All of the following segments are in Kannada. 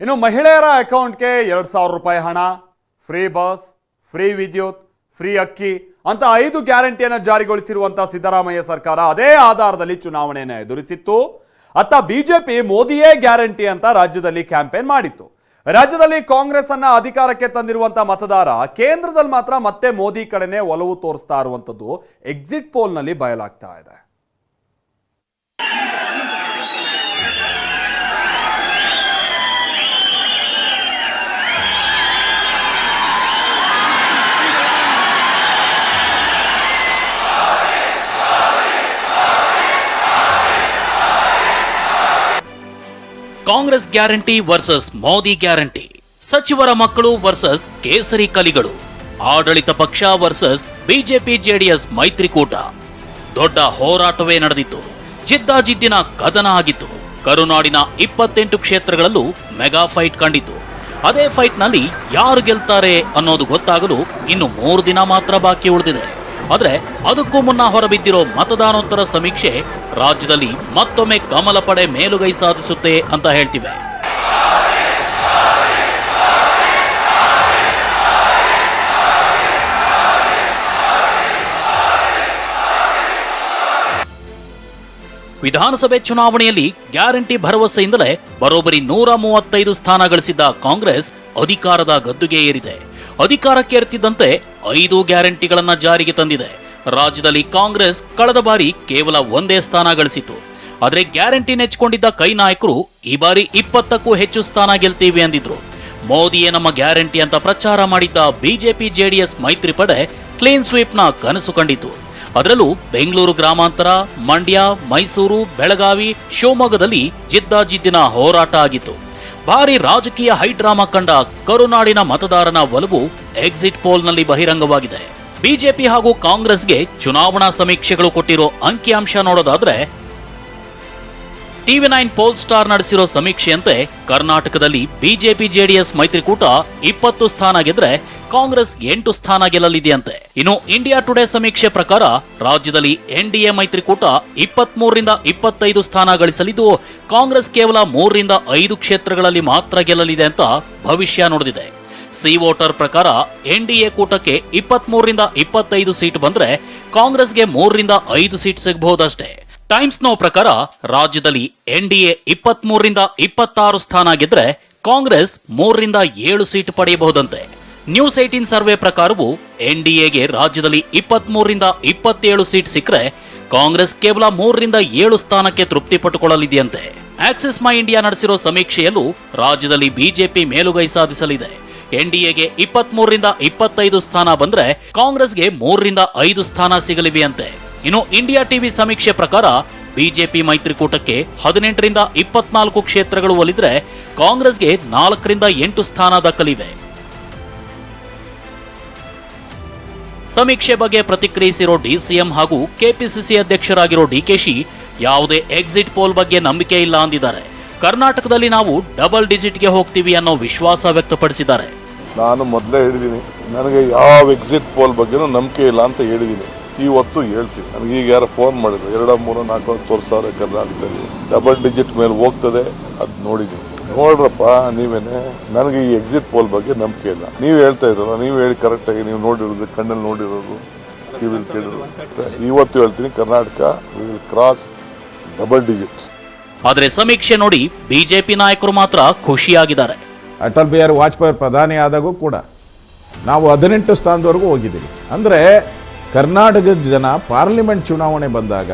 ಇನ್ನು ಮಹಿಳೆಯರ ಅಕೌಂಟ್ಗೆ ಎರಡು ಸಾವಿರ ರೂಪಾಯಿ ಹಣ, ಫ್ರೀ ಬಸ್, ಫ್ರೀ ವಿದ್ಯುತ್, ಫ್ರೀ ಅಕ್ಕಿ ಅಂತ ಐದು ಗ್ಯಾರಂಟಿಯನ್ನು ಜಾರಿಗೊಳಿಸಿರುವಂತಹ ಸಿದ್ದರಾಮಯ್ಯ ಸರ್ಕಾರ ಅದೇ ಆಧಾರದಲ್ಲಿ ಚುನಾವಣೆಯನ್ನು ಎದುರಿಸಿತ್ತು. ಅತ್ತ ಬಿಜೆಪಿ ಮೋದಿಯೇ ಗ್ಯಾರಂಟಿ ಅಂತ ರಾಜ್ಯದಲ್ಲಿ ಕ್ಯಾಂಪೇನ್ ಮಾಡಿತ್ತು. ರಾಜ್ಯದಲ್ಲಿ ಕಾಂಗ್ರೆಸ್ ಅನ್ನ ಅಧಿಕಾರಕ್ಕೆ ತಂದಿರುವಂತಹ ಮತದಾರ ಕೇಂದ್ರದಲ್ಲಿ ಮಾತ್ರ ಮತ್ತೆ ಮೋದಿ ಕಡೆನೆ ಒಲವು ತೋರಿಸ್ತಾ ಇರುವಂತದ್ದು ಎಕ್ಸಿಟ್ ಪೋಲ್ನಲ್ಲಿ ಬಯಲಾಗ್ತಾ ಇದೆ. Congress guarantee versus Modi guarantee. ಸಚಿವರ ಮಕ್ಕಳು ವರ್ಸಸ್ ಕೇಸರಿ ಕಲಿಗಳು. ಆಡಳಿತ ಪಕ್ಷ ವರ್ಸಸ್ ಬಿಜೆಪಿ ಜೆಡಿಎಸ್ ಮೈತ್ರಿಕೂಟ. ದೊಡ್ಡ ಹೋರಾಟವೇ ನಡೆದಿತ್ತು. ಜಿದ್ದಾಜಿದ್ದಿನ ಕದನ ಆಗಿತ್ತು. ಕರುನಾಡಿನ ಇಪ್ಪತ್ತೆಂಟು ಕ್ಷೇತ್ರಗಳಲ್ಲೂ ಮೆಗಾ ಫೈಟ್ ಕಂಡಿತು ಅದೇ ಫೈಟ್ನಲ್ಲಿ ಯಾರು ಗೆಲ್ತಾರೆ ಅನ್ನೋದು ಗೊತ್ತಾಗಲು ಇನ್ನು ಮೂರು ದಿನ ಮಾತ್ರ ಬಾಕಿ ಉಳಿದಿದೆ. ಆದ್ರೆ ಅದಕ್ಕೂ ಮುನ್ನ ಹೊರಬಿದ್ದಿರೋ ಮತದಾನೋತ್ತರ ಸಮೀಕ್ಷೆ ರಾಜ್ಯದಲ್ಲಿ ಮತ್ತೊಮ್ಮೆ ಕಮಲ ಪಡೆ ಮೇಲುಗೈ ಸಾಧಿಸುತ್ತೆ ಅಂತ ಹೇಳ್ತಿವೆ. ವಿಧಾನಸಭೆ ಚುನಾವಣೆಯಲ್ಲಿ ಗ್ಯಾರಂಟಿ ಭರವಸೆಯಿಂದಲೇ ಬರೋಬ್ಬರಿ ನೂರ ಮೂವತ್ತೈದು ಸ್ಥಾನ ಗಳಿಸಿದ್ದ ಕಾಂಗ್ರೆಸ್ ಅಧಿಕಾರದ ಗದ್ದುಗೆ ಏರಿದೆ. ಅಧಿಕಾರಕ್ಕೇರ್ತಿದ್ದಂತೆ ಐದು ಗ್ಯಾರಂಟಿಗಳನ್ನ ಜಾರಿಗೆ ತಂದಿದೆ. ರಾಜ್ಯದಲ್ಲಿ ಕಾಂಗ್ರೆಸ್ ಕಳೆದ ಬಾರಿ ಕೇವಲ ಒಂದೇ ಸ್ಥಾನ ಗಳಿಸಿತು ಆದರೆ ಗ್ಯಾರಂಟಿ ನೆಚ್ಚಿಕೊಂಡಿದ್ದ ಕೈ ನಾಯಕರು ಈ ಬಾರಿ ಇಪ್ಪತ್ತಕ್ಕೂ ಹೆಚ್ಚು ಸ್ಥಾನ ಗೆಲ್ತೀವಿ ಅಂದಿದ್ರು. ಮೋದಿಯೇ ನಮ್ಮ ಗ್ಯಾರಂಟಿ ಅಂತ ಪ್ರಚಾರ ಮಾಡಿದ್ದ ಬಿಜೆಪಿ ಜೆಡಿಎಸ್ ಮೈತ್ರಿ ಪಡೆ ಕ್ಲೀನ್ ಸ್ವೀಪ್ನ ಕನಸು ಕಂಡಿತು. ಅದರಲ್ಲೂ ಬೆಂಗಳೂರು ಗ್ರಾಮಾಂತರ, ಮಂಡ್ಯ, ಮೈಸೂರು, ಬೆಳಗಾವಿ, ಶಿವಮೊಗ್ಗದಲ್ಲಿ ಜಿದ್ದಾಜಿದ್ದಿನ ಹೋರಾಟ ಆಗಿತ್ತು. ಭಾರಿ ರಾಜಕೀಯ ಹೈಡ್ರಾಮಾ ಕಂಡ ಕರುನಾಡಿನ ಮತದಾರನ ಒಲವು ಎಕ್ಸಿಟ್ ಪೋಲ್ನಲ್ಲಿ ಬಹಿರಂಗವಾಗಿದೆ. ಬಿಜೆಪಿ ಹಾಗೂ ಕಾಂಗ್ರೆಸ್ಗೆ ಚುನಾವಣಾ ಸಮೀಕ್ಷೆಗಳು ಕೊಟ್ಟಿರೋ ಅಂಕಿಅಂಶ ನೋಡೋದಾದ್ರೆ ಟಿವಿ ನೈನ್ ಪೋಲ್ ಸ್ಟಾರ್ ನಡೆಸಿರೋ ಸಮೀಕ್ಷೆಯಂತೆ ಕರ್ನಾಟಕದಲ್ಲಿ ಬಿಜೆಪಿ ಜೆಡಿಎಸ್ ಮೈತ್ರಿಕೂಟ ಇಪ್ಪತ್ತು ಸ್ಥಾನ ಗೆದ್ರೆ ಕಾಂಗ್ರೆಸ್ ಎಂಟು ಸ್ಥಾನ ಗೆಲ್ಲಲಿದೆಯಂತೆ. ಇನ್ನು ಇಂಡಿಯಾ ಟುಡೇ ಸಮೀಕ್ಷೆ ಪ್ರಕಾರ ರಾಜ್ಯದಲ್ಲಿ ಎನ್ಡಿಎ ಮೈತ್ರಿಕೂಟ ಇಪ್ಪತ್ಮೂರರಿಂದ ಇಪ್ಪತ್ತೈದು ಸ್ಥಾನ ಗಳಿಸಲಿದ್ದು, ಕಾಂಗ್ರೆಸ್ ಕೇವಲ ಮೂರರಿಂದ ಐದು ಕ್ಷೇತ್ರಗಳಲ್ಲಿ ಮಾತ್ರ ಗೆಲ್ಲಲಿದೆ ಅಂತ ಭವಿಷ್ಯ ನುಡಿದಿದೆ ಸಿ ವೋಟರ್ ಪ್ರಕಾರ ಎನ್ಡಿಎ ಕೂಟಕ್ಕೆ ಇಪ್ಪತ್ಮೂರರಿಂದ ಇಪ್ಪತ್ತೈದು ಸೀಟ್ ಬಂದ್ರೆ ಕಾಂಗ್ರೆಸ್ಗೆ ಮೂರರಿಂದ ಐದು ಸೀಟ್ ಸಿಗಬಹುದಷ್ಟೇ. ಟೈಮ್ಸ್ ನೋ ಪ್ರಕಾರ ರಾಜ್ಯದಲ್ಲಿ ಎನ್ಡಿಎ ಇಪ್ಪತ್ಮೂರರಿಂದ ಇಪ್ಪತ್ತಾರು ಸ್ಥಾನ ಗೆದ್ರೆ ಕಾಂಗ್ರೆಸ್ ಮೂರರಿಂದ ಏಳು ಸೀಟ್ ಪಡೆಯಬಹುದಂತೆ. ನ್ಯೂಸ್ ಏಟೀನ್ ಸರ್ವೆ ಪ್ರಕಾರವು ಎನ್ಡಿಎಗೆ ರಾಜ್ಯದಲ್ಲಿ ಇಪ್ಪತ್ಮೂರರಿಂದ ಇಪ್ಪತ್ತೇಳು ಸೀಟ್ ಸಿಕ್ಕರೆ ಕಾಂಗ್ರೆಸ್ ಕೇವಲ ಮೂರರಿಂದ ಏಳು ಸ್ಥಾನಕ್ಕೆ ತೃಪ್ತಿ ಪಟ್ಟುಕೊಳ್ಳಲಿದೆಯಂತೆ ಆಕ್ಸಿಸ್ ಮೈ ಇಂಡಿಯಾ ನಡೆಸಿರೋ ಸಮೀಕ್ಷೆಯಲ್ಲೂ ರಾಜ್ಯದಲ್ಲಿ ಬಿಜೆಪಿ ಮೇಲುಗೈ ಸಾಧಿಸಲಿದೆ. ಎನ್ಡಿಎಗೆ ಇಪ್ಪತ್ಮೂರರಿಂದ ಇಪ್ಪತ್ತೈದು ಸ್ಥಾನ ಬಂದ್ರೆ ಕಾಂಗ್ರೆಸ್ಗೆ ಮೂರರಿಂದ ಐದು ಸ್ಥಾನ ಸಿಗಲಿವೆಯಂತೆ. ಇನ್ನು ಇಂಡಿಯಾ ಟಿವಿ ಸಮೀಕ್ಷೆ ಪ್ರಕಾರ ಬಿಜೆಪಿ ಮೈತ್ರಿಕೂಟಕ್ಕೆ ಹದಿನೆಂಟರಿಂದ ಇಪ್ಪತ್ನಾಲ್ಕು ಕ್ಷೇತ್ರಗಳು ಒಲಿದ್ರೆ ಕಾಂಗ್ರೆಸ್ಗೆ ನಾಲ್ಕರಿಂದ ಎಂಟು ಸ್ಥಾನ ದಕ್ಕಲಿವೆ ಸಮೀಕ್ಷೆ ಬಗ್ಗೆ ಪ್ರತಿಕ್ರಿಯಿಸಿರೋ ಡಿಸಿಎಂ ಹಾಗೂ ಕೆಪಿಸಿಸಿ ಅಧ್ಯಕ್ಷರಾಗಿರೋ ಡಿಕೆಶಿ ಯಾವುದೇ ಎಕ್ಸಿಟ್ ಪೋಲ್ ಬಗ್ಗೆ ನಂಬಿಕೆ ಇಲ್ಲ ಅಂದಿದ್ದಾರೆ. ಕರ್ನಾಟಕದಲ್ಲಿ ನಾವು ಡಬಲ್ ಡಿಜಿಟ್ಗೆ ಹೋಗ್ತೀವಿ ಅನ್ನೋ ವಿಶ್ವಾಸ ವ್ಯಕ್ತಪಡಿಸಿದ್ದಾರೆ. ನಾನು ಮೊದಲೇ ಹೇಳಿದ್ದೀನಿ ನನಗೆ ಯಾವ ಎಕ್ಸಿಟ್ ಪೋಲ್ ಬಗ್ಗೆನೂ ನಂಬಿಕೆ ಇಲ್ಲ ಅಂತ ಹೇಳಿದ್ದೀನಿ ಇವತ್ತು ಹೇಳ್ತೀವಿ ನನಗೆ ಈಗ ಯಾರೋ ಫೋನ್ ಮಾಡಿದ್ರು. ಎರಡು ಮೂರು ನಾಲ್ಕು ತೋರಿಸ್ತಾರೆ ಕರ್ನಾಟಕದಲ್ಲಿ. ಡಬಲ್ ಡಿಜಿಟ್ ಮೇಲೆ ಹೋಗ್ತದೆ ಅದು ನೋಡಿದ್ದೀನಿ. ನೋಡ್ರಪ್ಪ ನೀವೇನೆ. ನನಗೆ ಈ ಎಕ್ಸಿಟ್ ಪೋಲ್ ಬಗ್ಗೆ ನಂಬಿಕೆ ಇಲ್ಲ. ನೀವು ಹೇಳ್ತಾ ಇದ್ರಲ್ಲ ನೀವು ಹೇಳಿ ಕರೆಕ್ಟಾಗಿ ನೀವು ನೋಡಿರೋದು ಕಣ್ಣಲ್ಲಿ ನೋಡಿರೋದು ಕಿವಿಲ್ ಕೇಳಿರೋದು. ಇವತ್ತು ಹೇಳ್ತೀನಿ Karnataka will cross double digit ಆದರೆ ಸಮೀಕ್ಷೆ ನೋಡಿ ಬಿಜೆಪಿ ನಾಯಕರು ಮಾತ್ರ ಖುಷಿಯಾಗಿದ್ದಾರೆ. ಅಟಲ್ ಬಿಹಾರಿ ವಾಜಪೇಯಿ ಪ್ರಧಾನಿ ಆದಾಗೂ ಕೂಡ. ನಾವು ಹದಿನೆಂಟು ಸ್ಥಾನದವರೆಗೂ ಹೋಗಿದ್ದೀವಿ. ಅಂದರೆ ಕರ್ನಾಟಕದ ಜನ ಪಾರ್ಲಿಮೆಂಟ್ ಚುನಾವಣೆ ಬಂದಾಗ,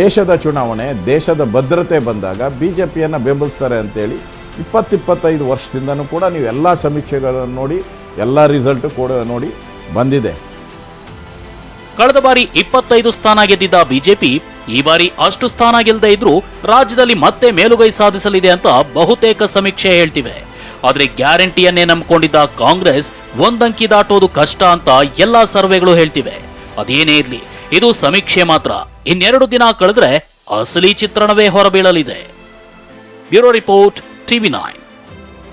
ದೇಶದ ಚುನಾವಣೆ, ದೇಶದ ಭದ್ರತೆ ಬಂದಾಗ ಬಿ ಜೆ ಪಿಯನ್ನು ಬೆಂಬಲಿಸ್ತಾರೆ ಅಂತೇಳಿ ಇಪ್ಪತ್ತಿಪ್ಪತ್ತೈದು ವರ್ಷದಿಂದನೂ ಕೂಡ ನೀವು ಎಲ್ಲ ಸಮೀಕ್ಷೆಗಳನ್ನು ನೋಡಿ, ಎಲ್ಲ ರಿಸಲ್ಟು ಕೂಡ ನೋಡಿ ಬಂದಿದೆ. ಕಳೆದ ಬಾರಿ ಇಪ್ಪತ್ತೈದು ಸ್ಥಾನ ಗೆದ್ದಿದ್ದ ಬಿಜೆಪಿ, ಈ ಬಾರಿ ಅಷ್ಟು ಸ್ಥಾನ ಗೆಲ್ಲದೆ ಇದ್ರೂ ರಾಜ್ಯದಲ್ಲಿ ಮತ್ತೆ ಮೇಲುಗೈ ಸಾಧಿಸಲಿದೆ ಅಂತ ಬಹುತೇಕ ಸಮೀಕ್ಷೆ ಹೇಳ್ತಿವೆ. ಆದರೆ ಗ್ಯಾರಂಟಿಯನ್ನೇ ನಂಬಿಕೊಂಡಿದ್ದ ಕಾಂಗ್ರೆಸ್ ಒಂದಂಕಿ ದಾಟೋದು ಕಷ್ಟ ಅಂತ ಎಲ್ಲಾ ಸರ್ವೆಗಳು ಹೇಳ್ತಿವೆ. ಅದೇನೇ ಇರ್ಲಿ, ಇದು ಸಮೀಕ್ಷೆ ಮಾತ್ರ. ಇನ್ನೆರಡು ದಿನ ಕಳೆದ್ರೆ ಅಸಲಿ ಚಿತ್ರಣವೇ ಹೊರಬೀಳಲಿದೆ. Bureau report, TV nine.